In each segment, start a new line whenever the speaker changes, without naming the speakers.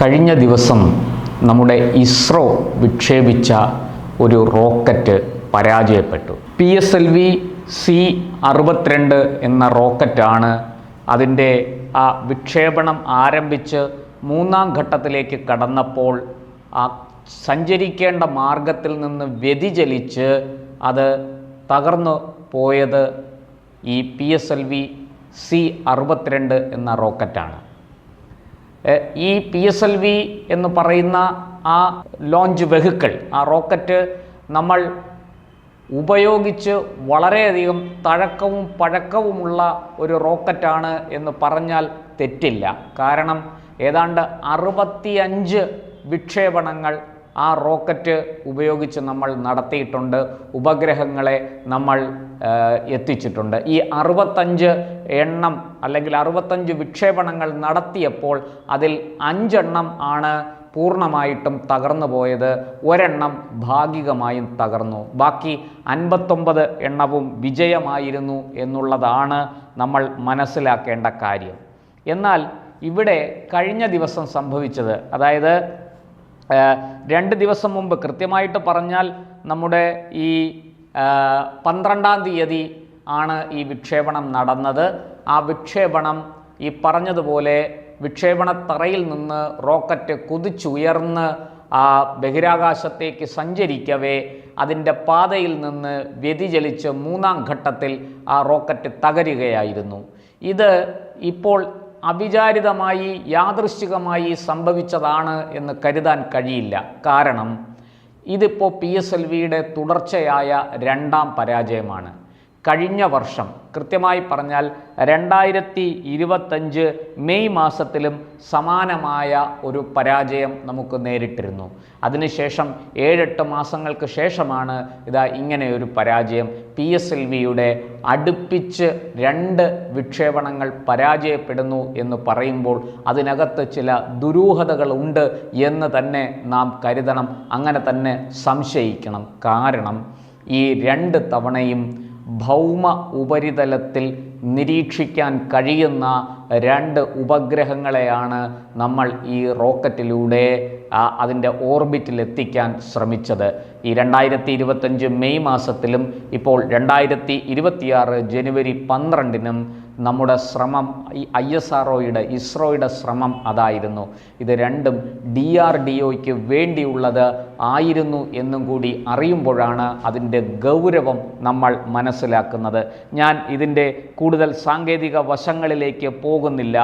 കഴിഞ്ഞ ദിവസം നമ്മുടെ ഇസ്രോ വിക്ഷേപിച്ച ഒരു റോക്കറ്റ് പരാജയപ്പെട്ടു. P S L V C അറുപത്തിരണ്ട് എന്ന റോക്കറ്റാണ് അതിന്റെ ആ വിക്ഷേപണം ആരംഭിച്ച് മൂന്നാം ഘട്ടത്തിലേക്ക് കടന്നപ്പോൾ ആ സഞ്ചരിക്കേണ്ട മാർഗത്തിൽ നിന്ന് വ്യതിചലിച്ച് അത് തകർന്നു പോയത് ഈ P S L V C അറുപത്തിരണ്ട് എന്ന റോക്കറ്റാണ്. ഈ പി എസ് എൽ വി എന്ന് പറയുന്ന ആ ലോഞ്ച് വെഹിക്കിൾ ആ റോക്കറ്റ് നമ്മൾ ഉപയോഗിച്ച് വളരെയധികം തഴക്കവും പഴക്കവുമുള്ള ഒരു റോക്കറ്റാണ് എന്ന് പറഞ്ഞാൽ തെറ്റില്ല. കാരണം ഏതാണ്ട് അറുപത്തിയഞ്ച് വിക്ഷേപണങ്ങൾ ആ റോക്കറ്റ് ഉപയോഗിച്ച് നമ്മൾ നടത്തിയിട്ടുണ്ട് ഉപഗ്രഹങ്ങളെ നമ്മൾ എത്തിച്ചിട്ടുണ്ട്. ഈ അറുപത്തഞ്ച് എണ്ണം അല്ലെങ്കിൽ അറുപത്തഞ്ച് വിക്ഷേപണങ്ങൾ നടത്തിയപ്പോൾ അതിൽ അഞ്ചെണ്ണം ആണ് പൂർണമായിട്ടും തകർന്നു പോയത്. ഒരെണ്ണം ഭാഗികമായും തകർന്നു. ബാക്കി അൻപത്തൊമ്പത് എണ്ണവും വിജയമായിരുന്നു എന്നുള്ളതാണ് നമ്മൾ മനസ്സിലാക്കേണ്ട കാര്യം. എന്നാൽ ഇവിടെ കഴിഞ്ഞ ദിവസം സംഭവിച്ചത് അതായത് രണ്ട് ദിവസം മുമ്പ് കൃത്യമായിട്ട് പറഞ്ഞാൽ നമ്മുടെ ഈ പന്ത്രണ്ടാം തീയതി ആണ് ഈ വിക്ഷേപണം നടന്നത്. ആ വിക്ഷേപണം ഈ പറഞ്ഞതുപോലെ വിക്ഷേപണത്തറയിൽ നിന്ന് റോക്കറ്റ് കുതിച്ചുയർന്ന് ആ ബഹിരാകാശത്തേക്ക് സഞ്ചരിക്കവേ അതിന്റെ പാതയിൽ നിന്ന് വ്യതിചലിച്ച് മൂന്നാം ഘട്ടത്തിൽ ആ റോക്കറ്റ് തകരുകയായിരുന്നു. ഇത് ഇപ്പോൾ അവിചാരിതമായി യാദൃശ്ചികമായി സംഭവിച്ചതാണ് എന്ന് കരുതാൻ കഴിയില്ല. കാരണം ഇതിപ്പോൾ പി എസ് എൽ വിയുടെ തുടർച്ചയായ രണ്ടാം പരാജയമാണ്. കഴിഞ്ഞ വർഷം. കൃത്യമായി പറഞ്ഞാൽ രണ്ടായിരത്തി ഇരുപത്തഞ്ച് മെയ് മാസത്തിലും സമാനമായ ഒരു പരാജയം നമുക്ക് നേരിട്ടിരുന്നു. അതിനുശേഷം ഏഴെട്ട് മാസങ്ങൾക്ക് ശേഷമാണ് ഇതാ ഇങ്ങനെ ഒരു പരാജയം. പി എസ് എൽ വിയുടെ അടുപ്പിച്ച് രണ്ട് വിക്ഷേപണങ്ങൾ പരാജയപ്പെടുന്നു എന്ന് പറയുമ്പോൾ അതിനകത്ത് ചില ദുരൂഹതകളുണ്ട് എന്ന് തന്നെ നാം കരുതണം. അങ്ങനെ തന്നെ സംശയിക്കണം. കാരണം ഈ രണ്ട് തവണയും ഭൗമ ഉപരിതലത്തിൽ നിരീക്ഷിക്കാൻ കഴിയുന്ന രണ്ട് ഉപഗ്രഹങ്ങളെയാണ് നമ്മൾ ഈ റോക്കറ്റിലൂടെ അതിന്റെ ഓർബിറ്റിൽ എത്തിക്കാൻ ശ്രമിച്ചത്. ഈ രണ്ടായിരത്തി ഇരുപത്തഞ്ച് മെയ് മാസത്തിലും ഇപ്പോൾ രണ്ടായിരത്തി ഇരുപത്തിയാറ് ജനുവരി പന്ത്രണ്ടിനും നമ്മുടെ ശ്രമം ഈ ഐ എസ് ആർ ഇസ്രോയുടെ ശ്രമം അതായിരുന്നു. ഇത് രണ്ടും ഡി ആർ ഡി ഒയ്ക്ക് വേണ്ടിയുള്ളത് ആയിരുന്നു എന്നും കൂടി അറിയുമ്പോഴാണ് അതിന്റെ ഗൗരവം നമ്മൾ മനസ്സിലാക്കുന്നത്. ഞാൻ ഇതിന്റെ കൂടുതൽ സാങ്കേതിക വശങ്ങളിലേക്ക് പോകുന്നില്ല.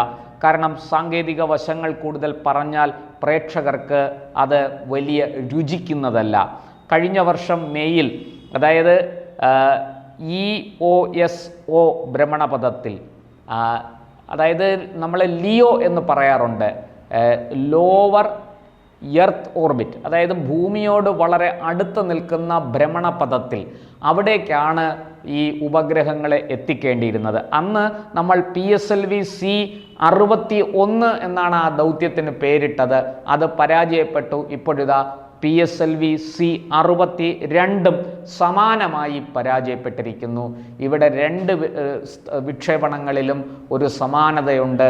കാരണം സാങ്കേതിക വശങ്ങൾ കൂടുതൽ പറഞ്ഞാൽ പ്രേക്ഷകർക്ക് അത് വലിയ രുചിക്കുന്നതല്ല. കഴിഞ്ഞ വർഷം മെയ്യിൽ അതായത് ഇ ഒ എസ് ഒ ഭ്രമണപഥത്തിൽ. അതായത് നമ്മൾ ലിയോ എന്ന് പറയാറുണ്ട്. ലോവർ എർത്ത് ഓർബിറ്റ് അതായത് ഭൂമിയോട് വളരെ അടുത്ത് നിൽക്കുന്ന ഭ്രമണപഥത്തിൽ അവിടേക്കാണ് ഈ ഉപഗ്രഹങ്ങളെ എത്തിക്കേണ്ടിയിരുന്നത്. അന്ന് നമ്മൾ P S L V C അറുപത്തി ഒന്ന് എന്നാണ് ആ ദൗത്യത്തിന് പേരിട്ടത്. അത് പരാജയപ്പെട്ടു. ഇപ്പോഴിതാ P S L V C അറുപത്തി രണ്ടും സമാനമായി പരാജയപ്പെട്ടിരിക്കുന്നു. ഇവിടെ രണ്ട് വിക്ഷേപണങ്ങളിലും ഒരു സമാനതയുണ്ട്.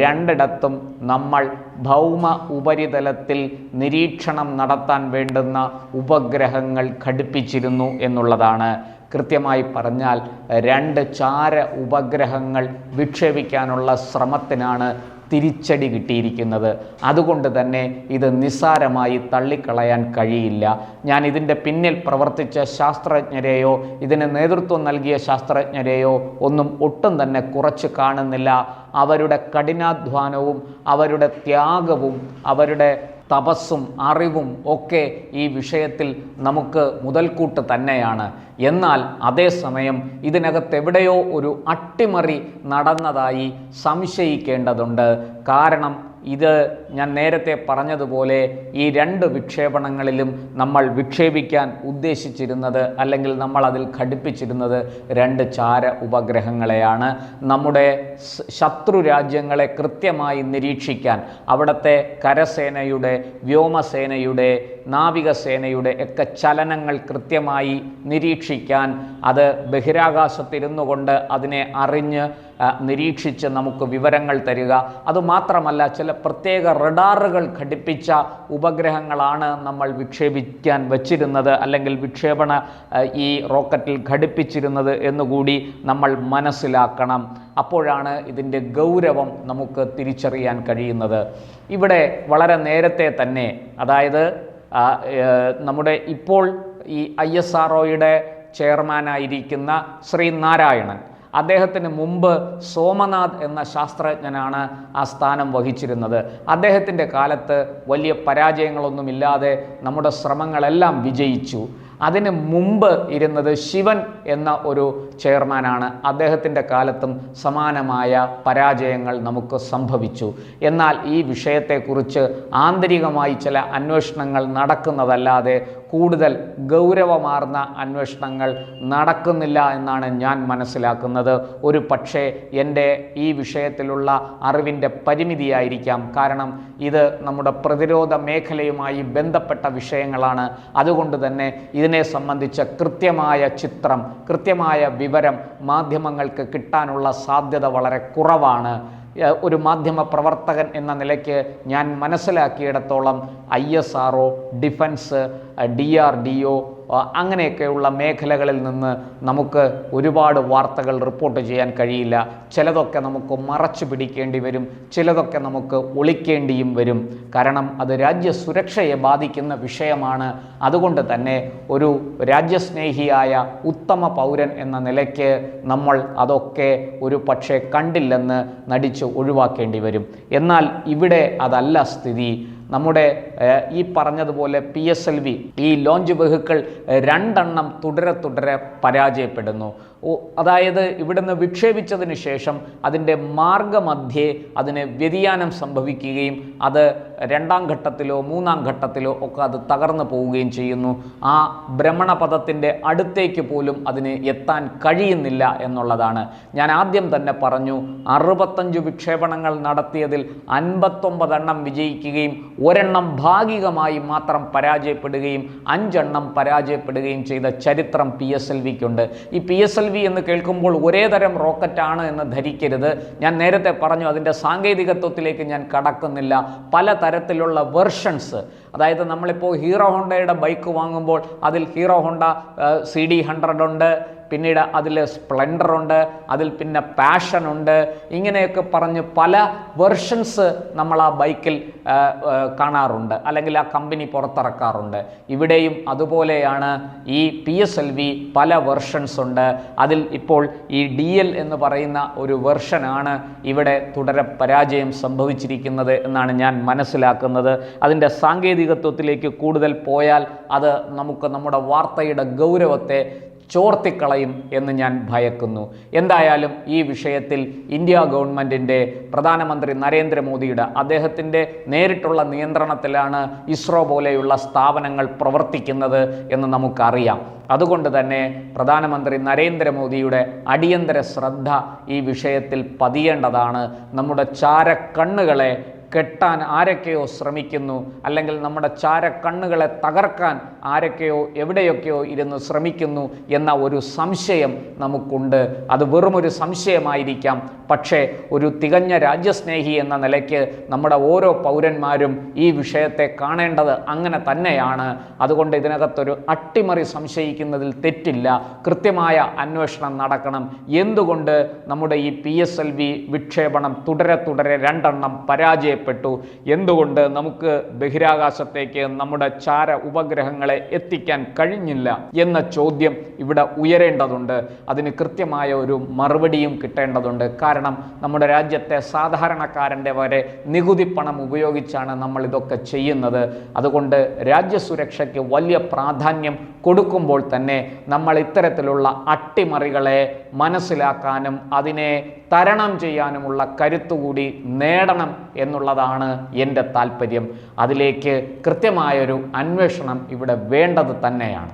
രണ്ടിടത്തും നമ്മൾ ഭൗമ ഉപരിതലത്തിൽ നിരീക്ഷണം നടത്താൻ വേണ്ടുന്ന ഉപഗ്രഹങ്ങൾ ഘടിപ്പിച്ചിരുന്നു എന്നുള്ളതാണ്. കൃത്യമായി പറഞ്ഞാൽ രണ്ട് ചാര ഉപഗ്രഹങ്ങൾ വിക്ഷേപിക്കാനുള്ള ശ്രമത്തിനാണ് തിരിച്ചടി കിട്ടിയിരിക്കുന്നത്. അതുകൊണ്ട് തന്നെ ഇത് നിസ്സാരമായി തള്ളിക്കളയാൻ കഴിയില്ല. ഞാൻ ഇതിന്റെ പിന്നിൽ പ്രവർത്തിച്ച ശാസ്ത്രജ്ഞരെയോ ഇതിന് നേതൃത്വം നൽകിയ ശാസ്ത്രജ്ഞരെയോ ഒന്നും ഒട്ടും തന്നെ കുറച്ച് കാണുന്നില്ല. അവരുടെ കഠിനാധ്വാനവും അവരുടെ ത്യാഗവും അവരുടെ തപസ്സും അറിവും ഒക്കെ ഈ വിഷയത്തിൽ നമുക്ക് മുതൽക്കൂട്ട് തന്നെയാണ്. എന്നാൽ അതേസമയം ഇതിനകത്ത് എവിടെയോ ഒരു അട്ടിമറി നടന്നതായി സംശയിക്കേണ്ടതുണ്ട്. കാരണം ഇത് ഞാൻ നേരത്തെ പറഞ്ഞതുപോലെ ഈ രണ്ട് വിക്ഷേപണങ്ങളിലും നമ്മൾ വിക്ഷേപിക്കാൻ ഉദ്ദേശിച്ചിരുന്നത് അല്ലെങ്കിൽ നമ്മൾ അതിൽ ഘടിപ്പിച്ചിരുന്നത് രണ്ട് ചാര ഉപഗ്രഹങ്ങളെയാണ്. നമ്മുടെ ശത്രു രാജ്യങ്ങളെ കൃത്യമായി നിരീക്ഷിക്കാൻ അവിടുത്തെ കരസേനയുടെ വ്യോമസേനയുടെ നാവികസേനയുടെ ഒക്കെ ചലനങ്ങൾ കൃത്യമായി നിരീക്ഷിക്കാൻ അത് ബഹിരാകാശത്തിരുന്നു കൊണ്ട് അതിനെ അറിഞ്ഞ് നിരീക്ഷിച്ച് നമുക്ക് വിവരങ്ങൾ തരിക. അതുമാത്രമല്ല ചില പ്രത്യേക റഡാറുകൾ ഘടിപ്പിച്ച ഉപഗ്രഹങ്ങളാണ് നമ്മൾ വിക്ഷേപിക്കാൻ വച്ചിരുന്നത് അല്ലെങ്കിൽ വിക്ഷേപണ ഈ റോക്കറ്റിൽ ഘടിപ്പിച്ചിരുന്നത് എന്നുകൂടി നമ്മൾ മനസ്സിലാക്കണം. അപ്പോഴാണ് ഇതിന്റെ ഗൗരവം നമുക്ക് തിരിച്ചറിയാൻ കഴിയുന്നത്. ഇവിടെ വളരെ നേരത്തെ തന്നെ അതായത് നമ്മുടെ ഇപ്പോൾ ഈ ഐ എസ് ആർ ചെയർമാനായിരിക്കുന്ന ശ്രീ നാരായണൻ അദ്ദേഹത്തിന് മുമ്പ് സോമനാഥ് എന്ന ശാസ്ത്രജ്ഞനാണ് ആ സ്ഥാനം വഹിച്ചിരുന്നത്. അദ്ദേഹത്തിന്റെ കാലത്ത് വലിയ പരാജയങ്ങളൊന്നുമില്ലാതെ നമ്മുടെ ശ്രമങ്ങളെല്ലാം വിജയിച്ചു. അതിന് മുമ്പ് ഇരുന്നത് ശിവൻ എന്ന ഒരു ചെയർമാനാണ്. അദ്ദേഹത്തിന്റെ കാലത്തും സമാനമായ പരാജയങ്ങൾ നമുക്ക് സംഭവിച്ചു. എന്നാൽ ഈ വിഷയത്തെക്കുറിച്ച് ആന്തരികമായി ചില അന്വേഷണങ്ങൾ നടക്കുന്നതല്ലാതെ കൂടുതൽ ഗൗരവമാർന്ന അന്വേഷണങ്ങൾ നടക്കുന്നില്ല എന്നാണ് ഞാൻ മനസ്സിലാക്കുന്നത്. ഒരു പക്ഷേ എന്റെ ഈ വിഷയത്തിലുള്ള അറിവിന്റെ പരിമിതിയായിരിക്കാം. കാരണം ഇത് നമ്മുടെ പ്രതിരോധ മേഖലയുമായി ബന്ധപ്പെട്ട വിഷയങ്ങളാണ്. അതുകൊണ്ട് തന്നെ ഇതിനെ സംബന്ധിച്ച കൃത്യമായ ചിത്രം കൃത്യമായ വിവരം മാധ്യമങ്ങൾക്ക് കിട്ടാനുള്ള സാധ്യത വളരെ കുറവാണ്. ഒരു മാധ്യമ പ്രവർത്തകൻ എന്ന നിലയ്ക്ക് ഞാൻ മനസ്സിലാക്കിയിടത്തോളം I S R defence D R D O അങ്ങനെയൊക്കെയുള്ള മേഖലകളിൽ നിന്ന് നമുക്ക് ഒരുപാട് വാർത്തകൾ റിപ്പോർട്ട് ചെയ്യാൻ കഴിയില്ല. ചിലതൊക്കെ നമുക്ക് മറച്ചു പിടിക്കേണ്ടി വരും. ചിലതൊക്കെ നമുക്ക് ഒളിക്കേണ്ടിയും വരും. കാരണം അത് രാജ്യസുരക്ഷയെ ബാധിക്കുന്ന വിഷയമാണ്. അതുകൊണ്ട് തന്നെ ഒരു രാജ്യസ്നേഹിയായ ഉത്തമ പൗരൻ എന്ന നിലയ്ക്ക് നമ്മൾ അതൊക്കെ ഒരു പക്ഷേ കണ്ടില്ലെന്ന് നടിച്ച് ഒഴിവാക്കേണ്ടി വരും. എന്നാൽ ഇവിടെ അതല്ല സ്ഥിതി. നമ്മുടെ ഈ പറഞ്ഞതുപോലെ പി എസ് എൽ വി ഈ ലോഞ്ച് വെഹിക്കിൾ രണ്ടെണ്ണം തുടരെ തുടരെ പരാജയപ്പെടുന്നു. അതായത് ഇവിടുന്ന് വിക്ഷേപിച്ചതിന് ശേഷം അതിന്റെ മാർഗമധ്യേ അതിന് വ്യതിയാനം സംഭവിക്കുകയും അത് രണ്ടാം ഘട്ടത്തിലോ മൂന്നാം ഘട്ടത്തിലോ ഒക്കെ അത് തകർന്നു പോവുകയും ചെയ്യുന്നു. ആ ഭ്രമണപഥത്തിന്റെ അടുത്തേക്ക് പോലും അതിന് എത്താൻ കഴിയുന്നില്ല എന്നുള്ളതാണ്. ഞാൻ ആദ്യം തന്നെ പറഞ്ഞു അറുപത്തഞ്ച് വിക്ഷേപണങ്ങൾ നടത്തിയതിൽ അൻപത്തൊമ്പതെണ്ണം വിജയിക്കുകയും ഒരെണ്ണം ഭാഗികമായി മാത്രം പരാജയപ്പെടുകയും അഞ്ചെണ്ണം പരാജയപ്പെടുകയും ചെയ്ത ചരിത്രം പി എസ് എൽ വിക്കുണ്ട്. ഈ പി എസ് എൽ വി എന്ന് കേൾക്കുമ്പോൾ ഒരേ തരം റോക്കറ്റാണ് എന്ന് ധരിക്കരുത്. ഞാൻ നേരത്തെ പറഞ്ഞു അതിന്റെ സാങ്കേതികത്വത്തിലേക്ക് ഞാൻ കടക്കുന്നില്ല. പല തരത്തിലുള്ള വെർഷൻസ് അതായത് നമ്മളിപ്പോൾ ഹീറോ ഹോണ്ടയുടെ ബൈക്ക് വാങ്ങുമ്പോൾ അതിൽ Hero Honda C D hundred ഉണ്ട്. പിന്നീട് അതിൽ സ്പ്ലെൻഡർ ഉണ്ട് അതിൽ പിന്നെ പാഷൻ ഉണ്ട് ഇങ്ങനെയൊക്കെ പറഞ്ഞ് പല വെർഷൻസ് നമ്മൾ ആ ബൈക്കിൽ കാണാറുണ്ട്. അല്ലെങ്കിൽ ആ കമ്പനി പുറത്തിറക്കാറുണ്ട്. ഇവിടെയും അതുപോലെയാണ് ഈ പി എസ് എൽ വി പല വെർഷൻസ് ഉണ്ട്. അതിൽ ഇപ്പോൾ ഈ ഡി എൽ എന്ന് പറയുന്ന ഒരു വെർഷനാണ് ഇവിടെ തുടരെ പരാജയം സംഭവിച്ചിരിക്കുന്നത് എന്നാണ് ഞാൻ മനസ്സിലാക്കുന്നത്. അതിന്റെ സാങ്കേതികത്വത്തിലേക്ക് കൂടുതൽ പോയാൽ അത് നമുക്ക് നമ്മുടെ വാർത്തയുടെ ഗൗരവത്തെ ചോർത്തിക്കളയും എന്ന് ഞാൻ ഭയക്കുന്നു. എന്തായാലും ഈ വിഷയത്തിൽ ഇന്ത്യ ഗവൺമെന്റിന്റെ പ്രധാനമന്ത്രി നരേന്ദ്രമോദിയുടെ അദ്ദേഹത്തിന്റെ നേരിട്ടുള്ള നിയന്ത്രണത്തിലാണ് ഇസ്രോ പോലെയുള്ള സ്ഥാപനങ്ങൾ പ്രവർത്തിക്കുന്നത് എന്ന് നമുക്കറിയാം. അതുകൊണ്ട് തന്നെ പ്രധാനമന്ത്രി നരേന്ദ്രമോദിയുടെ അടിയന്തര ശ്രദ്ധ ഈ വിഷയത്തിൽ പതിയേണ്ടതാണ്. നമ്മുടെ ചാരക്കണ്ണുകളെ കെട്ടാൻ ആരൊക്കെയോ ശ്രമിക്കുന്നു അല്ലെങ്കിൽ നമ്മുടെ ചാരക്കണ്ണുകളെ തകർക്കാൻ ആരൊക്കെയോ എവിടെയൊക്കെയോ ഇരുന്ന് ശ്രമിക്കുന്നു എന്ന ഒരു സംശയം നമുക്കുണ്ട്. അത് വെറുമൊരു സംശയമായിരിക്കാം. പക്ഷേ ഒരു തികഞ്ഞ രാജ്യസ്നേഹി എന്ന നിലയ്ക്ക് നമ്മുടെ ഓരോ പൗരന്മാരും ഈ വിഷയത്തെ കാണേണ്ടത് അങ്ങനെ തന്നെയാണ്. അതുകൊണ്ട് ഇതിനകത്തൊരു അട്ടിമറി സംശയിക്കുന്നതിൽ തെറ്റില്ല. കൃത്യമായ അന്വേഷണം നടക്കണം. എന്തുകൊണ്ട് നമ്മുടെ ഈ പി എസ് എൽ വി വിക്ഷേപണം തുടരെ തുടരെ രണ്ടെണ്ണം പരാജയപ്പെട്ടു എന്തുകൊണ്ട് നമുക്ക് ബഹിരാകാശത്തേക്ക് നമ്മുടെ ചാര ഉപഗ്രഹങ്ങളെ എത്തിക്കാൻ കഴിഞ്ഞില്ല എന്ന ചോദ്യം ഇവിടെ ഉയരേണ്ടതുണ്ട്. അതിന് കൃത്യമായ ഒരു മറുപടിയും കിട്ടേണ്ടതുണ്ട്. കാരണം നമ്മുടെ രാജ്യത്തെ സാധാരണക്കാരന്റെ വരെ നികുതി പണം ഉപയോഗിച്ചാണ് നമ്മൾ ഇതൊക്കെ ചെയ്യുന്നത്. അതുകൊണ്ട് രാജ്യസുരക്ഷയ്ക്ക് വലിയ പ്രാധാന്യം കൊടുക്കുമ്പോൾ തന്നെ നമ്മൾ ഇത്തരത്തിലുള്ള അട്ടിമറികളെ മനസ്സിലാക്കാനും അതിനെ തരണം ചെയ്യാനുമുള്ള കരുത്തുകൂടി നേടണം എന്നുള്ളതാണ് എന്റെ താല്പര്യം അതിലേക്ക് കൃത്യമായൊരു അന്വേഷണം ഇവിടെ വേണ്ടത് തന്നെയാണ്.